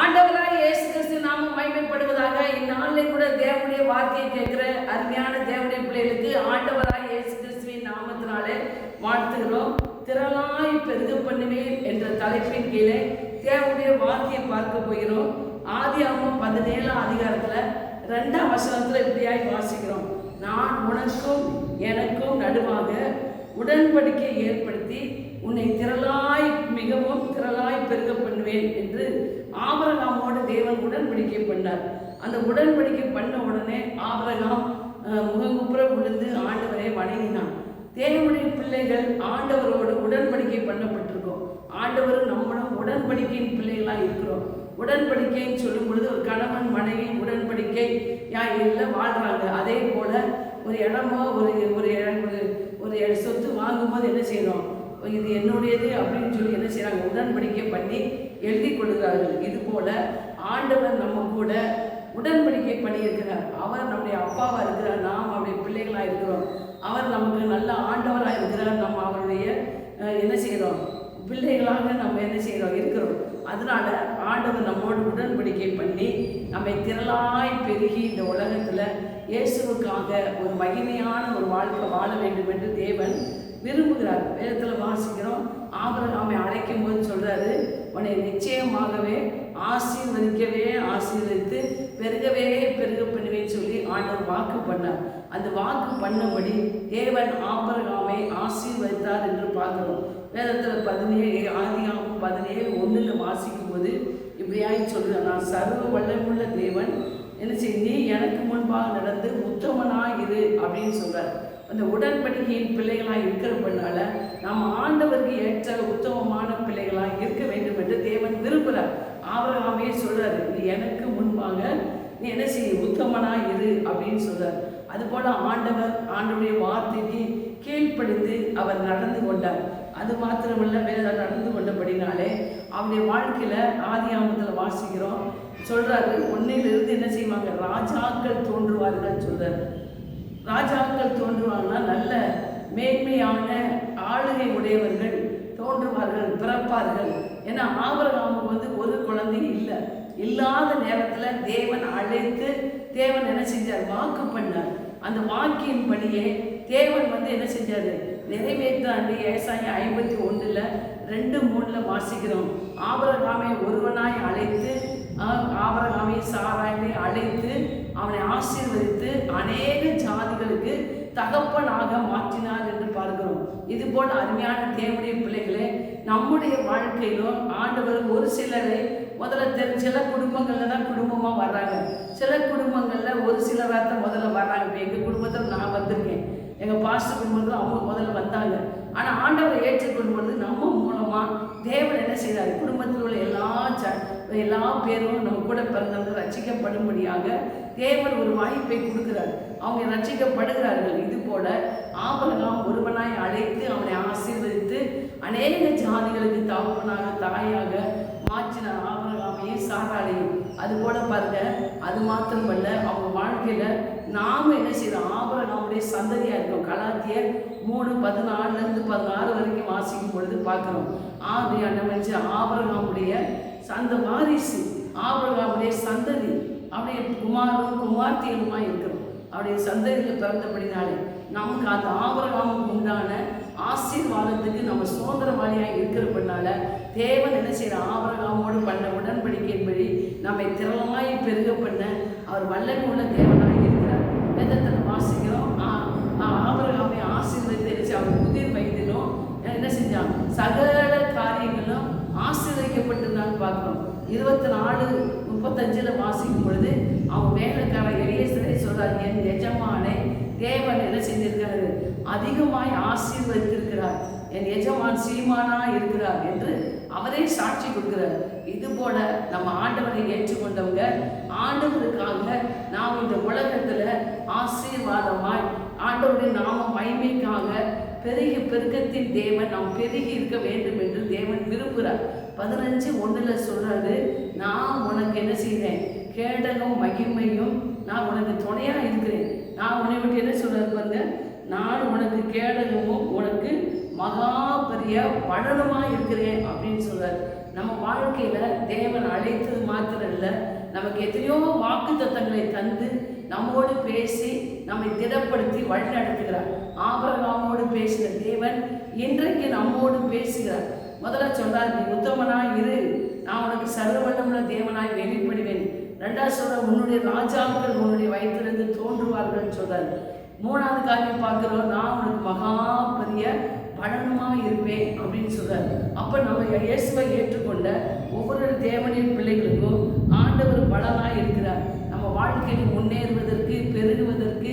ஆண்டவராய் இயேசு கிறிஸ்து நாம மகிமைப்படுவதாக இந்நாளிலே கூட தேவனுடைய வார்த்தையை கேட்கிற அருமையான தேவனுடைய பிள்ளைகளுக்கு ஆண்டவராய் இயேசு கிறிஸ்துவின் நாமத்தினாலே வாழ்த்துகிறோம். திரளாய் பெருக பண்ணுவேன் என்ற தலைப்பின் கீழே தேவனுடைய வார்த்தையை பார்க்க போகிறோம். ஆதி ஆகமம் பதினேழாம் அதிகாரத்துல ரெண்டாம் வசனத்துல இப்படியாய் வாசிக்கிறோம். நான் உனக்கும் எனக்கும் நடுவாக உடன்படிக்கை ஏற்படுத்தி உன்னை திரளாய் மிகவும் திரளாய் பெருக பண்ணுவேன் என்று ஆபரகாமோடு தேவன் உடன்படிக்கை பண்ணார். அந்த உடன்படிக்கை பண்ண உடனே ஆபரகாம் முகங்குப்புற விழுந்து ஆண்டவரை வணங்கினான். தேவனுடைய பிள்ளைகள் ஆண்டவரோடு உடன்படிக்கை பண்ணப்பட்டிருக்கோம். ஆண்டவர் நம்மளும் உடன்படிக்கையின் பிள்ளைகளாக இருக்கிறோம். உடன்படிக்கைன்னு சொல்லும் பொழுது ஒரு கணவன் மனைவி உடன்படிக்கை யா எல்லாம் வாழ்றாங்க. அதே போல ஒரு இடமோ ஒரு ஒரு இடம் ஒரு ஒரு சொத்து வாங்கும்போது என்ன செய்யணும்? இது என்னுடையது அப்படின்னு சொல்லி என்ன செய்கிறாங்க உடன்படிக்கை பண்ணி எழுதி கொள்கிறார்கள். இது போல ஆண்டவர் நம்ம கூட உடன்படிக்கை பண்ணியிருக்கிறார். அவர் நம்முடைய அப்பாவாக இருக்கிறார். நாம் அவருடைய பிள்ளைகளாக இருக்கிறோம். அவர் நமக்கு நல்ல ஆண்டவராக இருக்கிறார். நம்ம அவருடைய என்ன செய்கிறோம்? பிள்ளைகளாக நம்ம என்ன செய்கிறோம்? இருக்கிறோம். அதனால ஆண்டவர் நம்மோடு உடன்படிக்கை பண்ணி நம்மை திரளாய் பெருகி இந்த உலகத்தில் இயேசுவுக்காக ஒரு மகிமையான ஒரு வாழ்க்கை வாழ வேண்டும் என்று தேவன் விரும்புகிறார். வேதத்தில் வாசிக்கிறோம் ஆபரகாமை அழைக்கும் போது சொல்கிறாரு உன்னை நிச்சயமாகவே ஆசீர்வதிக்கவே ஆசீர்வதித்து பெருகவே பெருக பண்ணுவேன்னு சொல்லி ஆண்டவர் வாக்கு பண்ணார். அந்த வாக்கு பண்ணபடி தேவன் ஆபரகாமை ஆசீர்வதித்தார் என்று பார்க்கிறோம். வேதத்தில் பதினேழு ஆதியாகும் பதினேழு ஒன்றில் வாசிக்கும் போது இப்படியாய் சொல்கிறார் நான் சர்வ வல்லமுள்ள தேவன் என்ன செய்ய நீ எனக்கு முன்பாக நடந்து உத்தமனாக இரு அப்படின்னு சொல்கிறார் அந்த உடன்படிக்கையின் பிள்ளைகளாக இருக்கிறபடினால நாம் ஆண்டவருக்கு ஏற்ற உத்தமமான பிள்ளைகளாக இருக்க வேண்டும் என்று தேவன் விரும்புகிறார். ஆபரகாமே சொல்கிறார் நீ எனக்கு முன்பாக நீ என்ன செய்ய உத்தமனா இரு அப்படின்னு சொல்கிறார் அதுபோல் ஆண்டவர் ஆண்டவருடைய வார்த்தைக்கு கீழ்ப்படிந்து அவர் நடந்து கொண்டார். அது மாத்திரமல்ல வேற நடந்து கொண்டபடினாலே அவருடைய வாழ்க்கையில் ஆதி ஆமத்தில் வாசிக்கிறோம். சொல்றாரு ஒன்னிலிருந்து என்ன செய்வாங்க? ராஜாக்கள் தோன்றுவார்கள் சொல்றாரு. ராஜாக்கள் தோன்றுவாங்கன்னா நல்ல மேன்மையான ஆளுகை உடையவர்கள் தோன்றுவார்கள் பிறப்பார்கள். ஏன்னா ஆபரகாமுக்கு வந்து ஒரு குழந்தை இல்லை. இல்லாத நேரத்தில் தேவன் அழைத்து தேவன் என்ன செஞ்சார்? வாக்கு பண்ணார். அந்த வாக்கியின் படியே தேவன் வந்து என்ன செஞ்சார்? நிறைவேற்றாண்டு ஏசாயம் ஐம்பத்தி ஒன்றில் ரெண்டு மூணில் வாசிக்கிறோம். ஆபரகாமை ஒருவனாய் அழைத்து ஆபிரகாமை சாராயனை அழைத்து அவனை ஆசீர்வதித்து அநேக ஜாதிகளுக்கு தகப்பனாக மாற்றினார் என்று பார்க்கிறோம். இது போல அருமையான தேவனுடைய பிள்ளைகளே நம்முடைய வாழ்க்கையிலும் ஆண்டவர் ஒரு சிலரை முதல்ல தெரி சில குடும்பங்கள்ல தான் குடும்பமாக வர்றாங்க. சில குடும்பங்களில் ஒரு சிலராக தான் முதல்ல வர்றாங்க. இப்போ எங்கள் குடும்பத்தில் நான் வந்திருக்கேன். எங்கள் பாஸ்டர் குடும்பத்தில் அவங்க முதல்ல வந்தாங்க. ஆனால் ஆண்டவரை ஏற்றுக்கொள்ளும் பொழுது நம்ம மூலமாக தேவன் என்ன செய்றாரு? குடும்பத்தில் உள்ள எல்லா பேரும் நம்ம கூட பிறந்தவங்க ரட்சிக்கப்படும்படியாக தேவன் ஒரு வாய்ப்பை கொடுக்கிறார். அவங்க ரட்சிக்கப்படுகிறார்கள். இது போல ஆபரகாம் ஒருவனாய் அழைத்து அவனை ஆசீர்வதித்து அநேக ஜாதிகளுக்கு தகப்பனாக தாயாக மாற்றினார் ஆபரகாமையும் சாராளையும் அது போல பாருங்க அது மாத்திரமல்ல அவங்க வாழ்க்கையில நாம என்ன செய்யறோம்? ஆபரகாமுடைய சந்ததியா இருக்கோம். கலாத்தியர் மூணு பதினாலுல இருந்து பதினாறு வரைக்கும் வாசிக்கும் பொழுது பார்க்குறோம். ஆறு என்ன மனுச்சு ஆபரகாமுடைய அந்த வாரிசு ஆபிரகாமுடைய சந்ததி அவருடைய குமாரும் குமார்த்தியனுமா இருக்கிறோம். அவருடைய சந்ததியில் பிறந்தபடினாலே நமக்கு அந்த ஆபரகாமுக்கு உண்டான ஆசீர்வாதத்துக்கு நம்ம சுதந்திரவாளியாக இருக்கிறபடினால தேவன் என்ன செய்கிற ஆபரகாமோடு பண்ண உடன்படிக்கையின்படி நம்மை திறமாய் பெருக பண்ண அவர் வல்லமை உள்ள தேவனாக இருக்கிறார். வேதத்தில் வாசிக்கிறோம் ஆ- ஆ- ஆபிரகாமை ஆசீர்வதித்து அவர் புதிர் வயதிலும் என்ன செஞ்சான் சகல பார்க்குறோம் இருபத்தி நாலு முப்பத்தஞ்சில் வாசிக்கும் பொழுது அவன் வேலைக்காரன் எளியசரை சொல்கிறார் என் எஜமானை தேவன் என்ன செஞ்சிருக்கிறது அதிகமாய் ஆசீர்வதித்திருக்கிறார். என் எஜமான் சீமானா இருக்கிறார் என்று அவரே சாட்சி கொடுக்கிறார். இது போல நம்ம ஆண்டவரை ஏற்றுக்கொண்டவங்க ஆண்டவருக்காக நாம் இந்த உலகத்துல ஆசீர்வாதமாய் ஆண்டவருடைய நாம மகிமைக்காக பெருகி பெருக்கத்தின் தேவன் நாம் பெருகி இருக்க வேண்டும் என்று தேவன் விரும்புகிறார். பதினஞ்சு ஒன்றில் சொல்கிறாரு நான் உனக்கு என்ன செய்தேன்? கேடகம் மகிமையும் நான் உனக்கு துணையாக இருக்கிறேன். நான் உன்னை விட்டு என்ன சொல்றாரு பாருங்க நான் உனக்கு கேடகமும் உனக்கு மகா பெரிய படலமா இருக்கிறேன் அப்படின்னு சொல்கிறார் நம்ம வாழ்க்கையில் தேவன் அழைத்தது மாத்திரம் இல்லை நமக்கு எத்தனையோ வாக்கு தத்தங்களை தந்து நம்மோடு பேசி நம்மை திடப்படுத்தி வழி நடத்துகிறார். ஆபரகாமோடு பேசின தேவன் இன்றைக்கு நம்மோடு பேசுகிறார். முதல்ல சொன்னார் நீ உத்தமனாய் இரு. நான் உனக்கு சர்வவல்லமுள்ள தேவனாய் வெளிப்படுவேன். ரெண்டாவது சொல்ற உன்னுடைய ராஜாக்கள் உன்னுடைய வயிற்றிலிருந்து தோன்றுவார்கள் சொல்றாரு மூணாவது காரியம் பார்க்கிறோம் நான் உனக்கு மகா பெரிய பலனுமா இருப்பேன் அப்படின்னு சொல்றாரு அப்ப நம்ம இயேசுவை ஏற்றுக்கொண்ட ஒவ்வொரு தேவனின் பிள்ளைகளுக்கும் ஆண்டவர் பலனாய் இருக்கிறார். வாழ்க்கையில் முன்னேறுவதற்கு பெருகுவதற்கு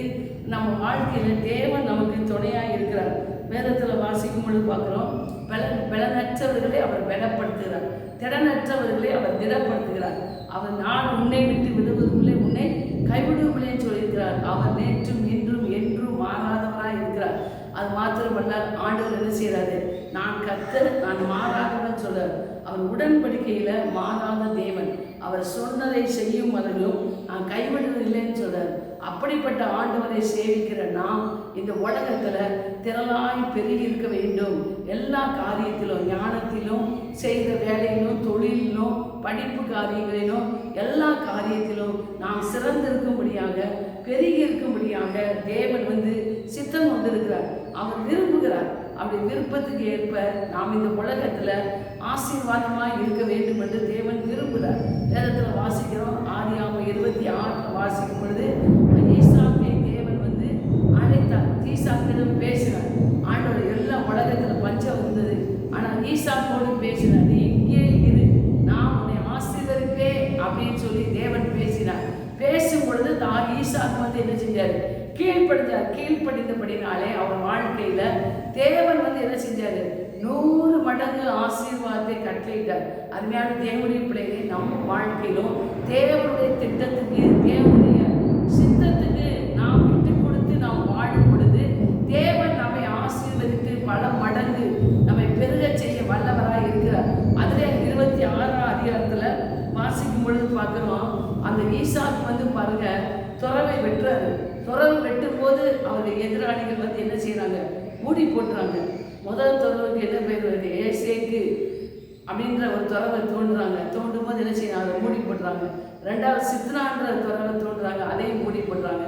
நம்ம வாழ்க்கையில் தேவன் நமக்கு துணையாக இருக்கிறார். வேதத்தில் வாசிக்கும் பொழுது பார்க்குறோம் பல பலனற்றவர்களை அவர் பலப்படுத்துகிறார். திறனற்றவர்களை அவர் திடப்படுத்துகிறார். அவர் நான் உன்னை விட்டு விடுவதில்லை உன்னை கைவிடுவதில்லை சொல்லியிருக்கிறார். அவர் நேற்றும் இன்றும் என்றும் மாறாதவராக இருக்கிறார். அது மாத்திரமல்ல ஆண்டவர் என்ன செய்கிறாரு நான் கத்த நான் மாறாதவன் சொல்றார். அவர் உடன்படிக்கையில் மாறாத தேவன். அவர் சொன்னதை செய்யும் வரையிலும் நான் கைவிடுவதில்லைன்னு சொல்றார். அப்படிப்பட்ட ஆண்டவரை சேவிக்கிற நாம் இந்த உலகத்தில் திரளாய் பெருகி இருக்க வேண்டும். எல்லா காரியத்திலும் ஞானத்திலும் செய்த வேலையிலும் தொழிலிலும் படிப்பு காரியங்களிலும் எல்லா காரியத்திலும் நாம் சிறந்திருக்கும்படியாக பெருகி இருக்கும்படியாக தேவன் வந்து சித்தம் வந்திருக்கிறார். அவர் விரும்புகிறார். அப்படி விருப்பத்துக்கு ஏற்ப நாம் இந்த உலகத்துல ஆசீர்வாதமாக இருக்க வேண்டும் என்று தேவன் விரும்புகிறார். வேதத்தில் வாசிக்கிறோம் ஆதியாம இருபத்தி ஆறுல வாசிக்கும் பொழுது ஈசாக்கை தேவன் வந்து அழைத்தார். ஈசாக்கிடம் பேசினார். ஆண்டோட எல்லா உலகத்தில் பஞ்சம் இருந்தது. ஆனால் ஈசாக்கோடு பேசினார் நீ இங்கே இரு. நான் உன்னை ஆசீர்வதிப்பேன். அப்படின்னு சொல்லி தேவன் பேசினார். பேசும் பொழுது தான் ஈசாக்கு வந்து என்ன செஞ்சார்? கீழ்ப்படுத்தார் கீழ்ப்படிந்தபடினாலே அவர் வாழ்க்கையில தேவன் வந்து என்ன செஞ்சாரு? நூறு மடங்கு ஆசீர்வாதத்தை கட்டளையிட்டார். அருமையான தேவனுடைய பிள்ளைகளை நம்ம வாழ்க்கையிலும் தேவனுடைய திட்டத்துக்கு தேவனுடைய சித்தத்துக்கு நாம் விட்டு கொடுத்து நாம் வாழும் பொழுது தேவன் நம்மை ஆசீர்வதித்து பல மடங்கு நம்மை பெருக செய்ய வல்லவராக இருக்கிறார். அதுல இருபத்தி ஆறாம் அதிகாரத்துல வாசிக்கும் பொழுது பார்க்கிறோம். அந்த ஈசாக்கு வந்து பாருங்க துறவை வெட்டுறாரு துறவு வெட்டும் போது அவருடைய எதிராளிகள் வந்து என்ன செய்யறாங்க மூடி போட்டுறாங்க. முதல் துறவுக்கு என்ன பேர் வருது? ஏசேக்கு அப்படின்ற ஒரு துறவை தோன்றுறாங்க தோண்டும் போது என்ன செய்யறாங்க மூடி போடுறாங்க ரெண்டாவது சித்னான்ற துறவை தோன்றுறாங்க அதையும் மூடி போடுறாங்க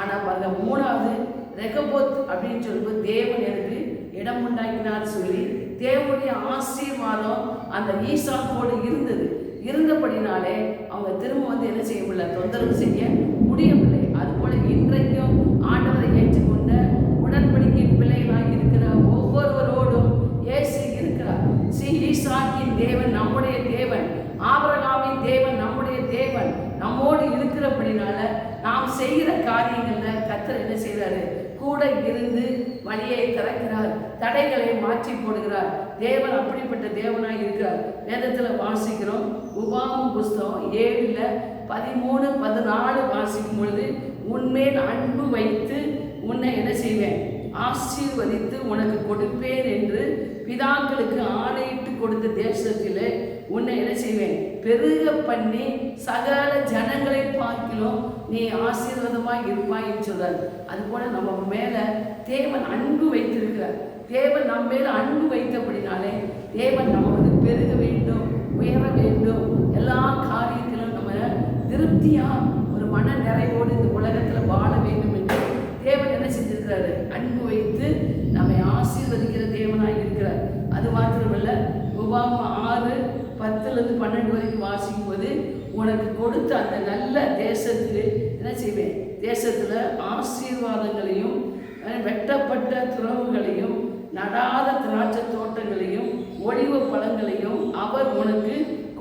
ஆனால் பாருங்க மூணாவது ரெகபோத் அப்படின்னு சொல்லும்போது தேவன் எனக்கு இடம் உண்டாக்கினார் சொல்லி தேவனுடைய ஆசீர்வாதம் அந்த ஈசாக்கோடு இருந்தது. இருந்தபடினாலே அவங்க திரும்ப வந்து என்ன செய்ய முடியல? தொந்தரவு செய்ய முடியவில்லை. போல இன்றைக்கும் ஆண்டவரை ஏற்றுக்கொண்ட உடன்படிக்கையின் பிள்ளைகளாக இருக்கிற ஒவ்வொருவரோடும் இயேசு இருக்கிறார். ஸ்ரீ ஈசாக்கின் தேவன் நம்முடைய தேவன் ஆபரகாமின் தேவன் நம்முடைய தேவன். நம்மோடு இருக்கிறபடினால நாம் செய்கிற காரியங்களில் கத்தர் என்ன செய்கிறாரு கூட இருந்து வழியை திறக்கிறார் தடைகளை மாற்றி போடுகிறார். தேவன் அப்படிப்பட்ட தேவனாக இருக்கிறார். வேதத்தில் வாசிக்கிறோம் உபாமம் புஸ்தகம் ஏழில் பதிமூணு பதினாலு வாசிக்கும் பொழுது உன்மேல் அன்பு வைத்து உன்னை என்ன செய்வேன்? ஆசீர்வதித்து உனக்கு கொடுப்பேன் என்று பிதாக்களுக்கு ஆணையிட்டு கொடுத்த தேசத்தில் உன்னை என்ன செய்வேன்? பெருக பண்ணி சகல ஜனங்களை பார்க்கிலும் நீ ஆசீர்வாதமாக இருப்பாய் சொல்றாரு. அது போல நம்ம மேல தேவன் அன்பு வைத்திருக்கிறார். தேவன் நம்ம மேல அன்பு வைத்தபடினாலே தேவன் நம்ம வந்து பெருக வேண்டும் உயர வேண்டும். எல்லா காரியத்திலும் நம்ம திருப்தியாக மன நிறைவோடு இந்த உலகத்தில் வாழ வேண்டும் என்று தேவன் என்ன செஞ்சிருக்கிறாரு? அன்பு வைத்து நம்மை ஆசீர்வதிக்கிற தேவனாக இருக்கிறார். அது மாத்திரமல்ல உபாம ஆறு பத்துலேருந்து பன்னெண்டு வரைக்கும் வாசிக்கும் போது உனக்கு கொடுத்த அந்த நல்ல தேசத்தில் என்ன செய்வேன்? தேசத்தில் ஆசீர்வாதங்களையும் வெட்டப்பட்ட துறவுகளையும் நடாத திராட்சை தோட்டங்களையும் ஒளிவு பழங்களையும் அவர் உனக்கு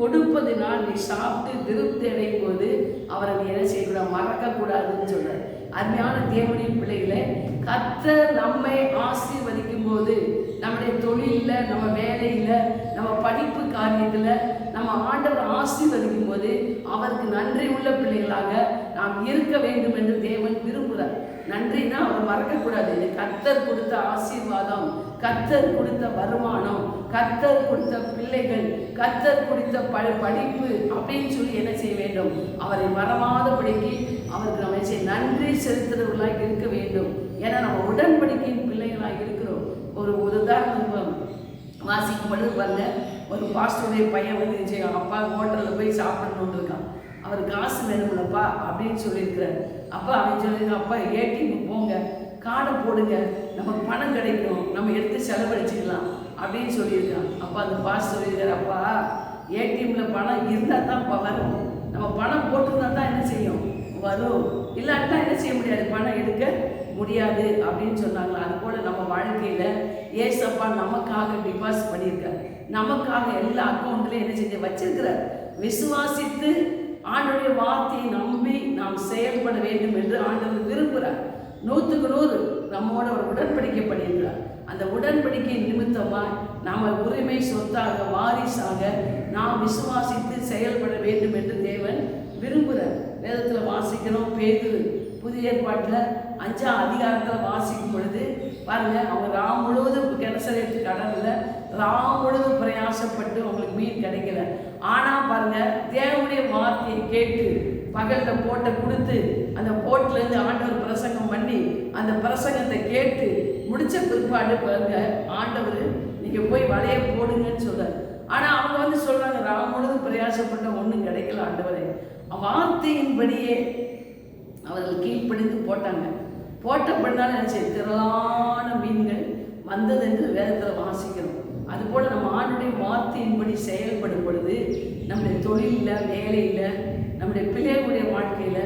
கொடுப்பதினால் நீ சாப்பிட்டு திருப்தி அடையும் போது அவரை நீ என்ன செய்யக்கூடாது? மறக்கக்கூடாதுன்னு சொல்கிறார் அருமையான தேவனின் பிள்ளைகளை கத்தர் நம்மை ஆசீர்வதிக்கும் போது நம்முடைய தொழிலில் நம்ம வேலையில் நம்ம படிப்பு காரியத்தில் நம்ம ஆண்டவர் ஆசீர்வதிக்கும் போது அவருக்கு நன்றி உள்ள பிள்ளைகளாக நாம் இருக்க வேண்டும் என்று தேவன் விரும்புகிறார். நன்றினா அவர் மறக்கக்கூடாது. கத்தர் கொடுத்த ஆசீர்வாதம். கத்தர் கொடுத்த வருமானம் கத்தர் கொடுத்த பிள்ளைகள் கத்தர் கொடுத்த ப படிப்பு அப்படின்னு சொல்லி என்ன செய்ய வேண்டும்? அவரை மறவாதபடிக்கு அவருக்கு நம்ம செய்ய நன்றி செலுத்துறவர்களாக இருக்க வேண்டும். ஏன்னா நம்ம உடன்படிக்கையின் பிள்ளைகளாக இருக்கிறோம். ஒரு உதாரணம் வாசிக்கும் பொழுது பாருங்க. ஒரு பாஸ்டருடைய பையன் வந்து செய்யும் அப்பா ஹோட்டலில் போய் சாப்பிடணுன்னு இருக்கான். அவர் காசு வேணும்லப்பா அப்படின்னு சொல்லியிருக்கிறார். அப்பா அவன் சொல்லியிருக்கான் அப்பா ஏடிஎம் போங்க. கார்டை போடுங்க. நமக்கு பணம் கிடைக்கும் நம்ம எடுத்து செலவழிச்சுக்கலாம். அப்படின்னு சொல்லியிருக்கான் அப்பா அந்த பாஸ் சொல்லியிருக்காரு அப்பா ஏடிஎம்ல பணம் இருந்தால் தான் வரும். நம்ம பணம் போட்டிருந்தா தான் என்ன செய்யும்? வரும். இல்லாட்டா என்ன செய்ய முடியாது? பணம் எடுக்க முடியாது. அப்படின்னு சொன்னாங்களா அது போல் நம்ம வாழ்க்கையில் ஏசப்பா நமக்காக டிபாசிட் பண்ணியிருக்கார். நமக்காக எல்லா அக்கௌண்ட்லையும் என்ன செஞ்சு வச்சிருக்கிறார். விசுவாசித்து ஆண்டுடைய வார்த்தையை நம்பி நாம் செயல்பட வேண்டும் என்று ஆண்டவர் விரும்புகிறார் நூற்றுக்கு நூறு நம்மோட ஒரு உடன்படிக்கை பண்ணியிருக்கிறார் அந்த உடன்படிக்கை நிமித்தமாக நம்ம உரிமை சொத்தாக வாரிசாக நாம் விசுவாசித்து செயல்பட வேண்டும் என்று தேவன் விரும்புகிறார். வேதத்தில் வாசிக்கிறோம் பேதுரு புதிய ஏற்பாட்டில் அஞ்சாம் அதிகாரத்தில் வாசிக்கும் பொழுது பாருங்க அவங்க ராம் முழுவதும் கிணசரத்து கடனில் ராம் முழுவதும் பிரயாசப்பட்டு அவங்களுக்கு மீன் கிடைக்கல. ஆனால் பாருங்க தேவனுடைய வார்த்தையை கேட்டு பகலில் போட்டை கொடுத்து அந்த போட்டிலேருந்து ஆண்டவர் பிரசங்கம் பண்ணி அந்த பிரசங்கத்தை கேட்டு முடிச்ச பிற்பாடு பாருங்க ஆண்டவர் நீங்க போய் வலைய போடுங்கன்னு சொல்றாரு. ஆனா அவங்க வந்து சொல்றாங்க ராம் முழுவதும் பிரயாசப்பட்ட ஒன்றும் கிடைக்கல ஆண்டவரே. வார்த்தையின்படியே அவர்கள் கீழ்ப்படிந்து போட்டாங்க. போட்ட பின்னாலும் நினச்சி திரளான மீன்கள் வந்தது என்று வேதத்தில் வாசிக்கிறோம். அதுபோல் நம்ம ஆண்டுடைய வார்த்தையின்படி செயல்படும் பொழுது நம்முடைய தொழிலில் வேலையில் நம்முடைய பிள்ளைகளுடைய வாழ்க்கையில்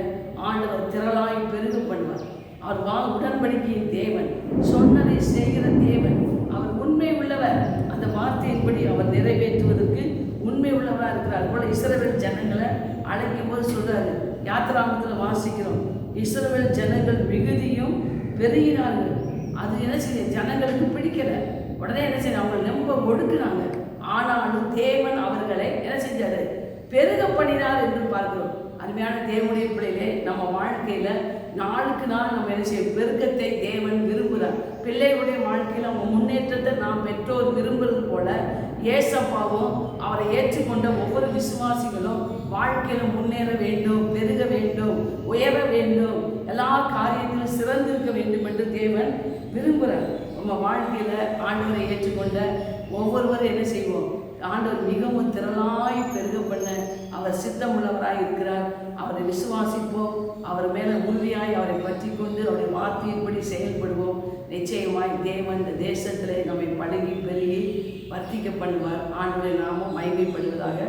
ஆண்டவர் திரளாய் பெருகு பண்ணுவார் அவர் வா உடன்படிக்கையின் தேவன். சொன்னதை செய்கிற தேவன். அவர் உண்மை உள்ளவர். அந்த வார்த்தையின்படி அவர் நிறைவேற்றுவதற்கு உண்மை உள்ளவராக இருக்கிறார். போல இஸ்ரவேல் ஜனங்களை அழைக்கும் போது சொல்றாரு. யாத்திராமத்தில் வாசிக்கிறோம். இஸ்ரவேல் ஜனங்கள் மிகுதியும் பெருகினார்கள். அது என்ன செய்ய ஜனங்களுக்கு பிடிக்கல. உடனே என்ன செய்ய அவங்க ரொம்ப ஒடுக்குனாங்க. ஆனாலும் தேவன் அவர்களை என்ன செஞ்சாரு? பெருக பண்ணினார் என்று பார்க்கிறோம். அருமையான தேவனுடைய பிள்ளையிலே நம்ம வாழ்க்கையில நாளுக்கு நாள் நம்ம என்ன செய்ய பெருக்கத்தை தேவன் விரும்புகிறார். பிள்ளைகளுடைய வாழ்க்கையில் அவங்க முன்னேற்றத்தை நாம் பெற்றோர் விரும்புறது போல ஏசப்பாவும் அவரை ஏற்றுக்கொண்ட ஒவ்வொரு விசுவாசிகளும் வாழ்க்கையில் முன்னேற வேண்டும் பெருக வேண்டும் உயர வேண்டும் எல்லா காரியத்திலும் சிறந்திருக்க வேண்டும் என்று தேவன் விரும்புகிறார். நம்ம வாழ்க்கையில் ஆண்டவரை ஏற்றுக்கொண்ட ஒவ்வொருவரும் என்ன செய்வோம்? ஆண்டவர் மிகவும் திரளாய் பெருக பண்ண அவர் சித்தமுள்ளவராய் இருக்கிறார். அவரை விசுவாசிப்போம். அவர் மேலே உறுதியாய் அவரை பற்றி கொண்டு அவருடைய வார்த்தையின்படி செயல்படுவோம். நிச்சயமாய் தேவன் இந்த தேசத்திலே நம்மை பழகி பெருகி வர்த்திக்க பண்ணுவார் ஆண்டவரை நாமும் மகிமைப்படுவதாக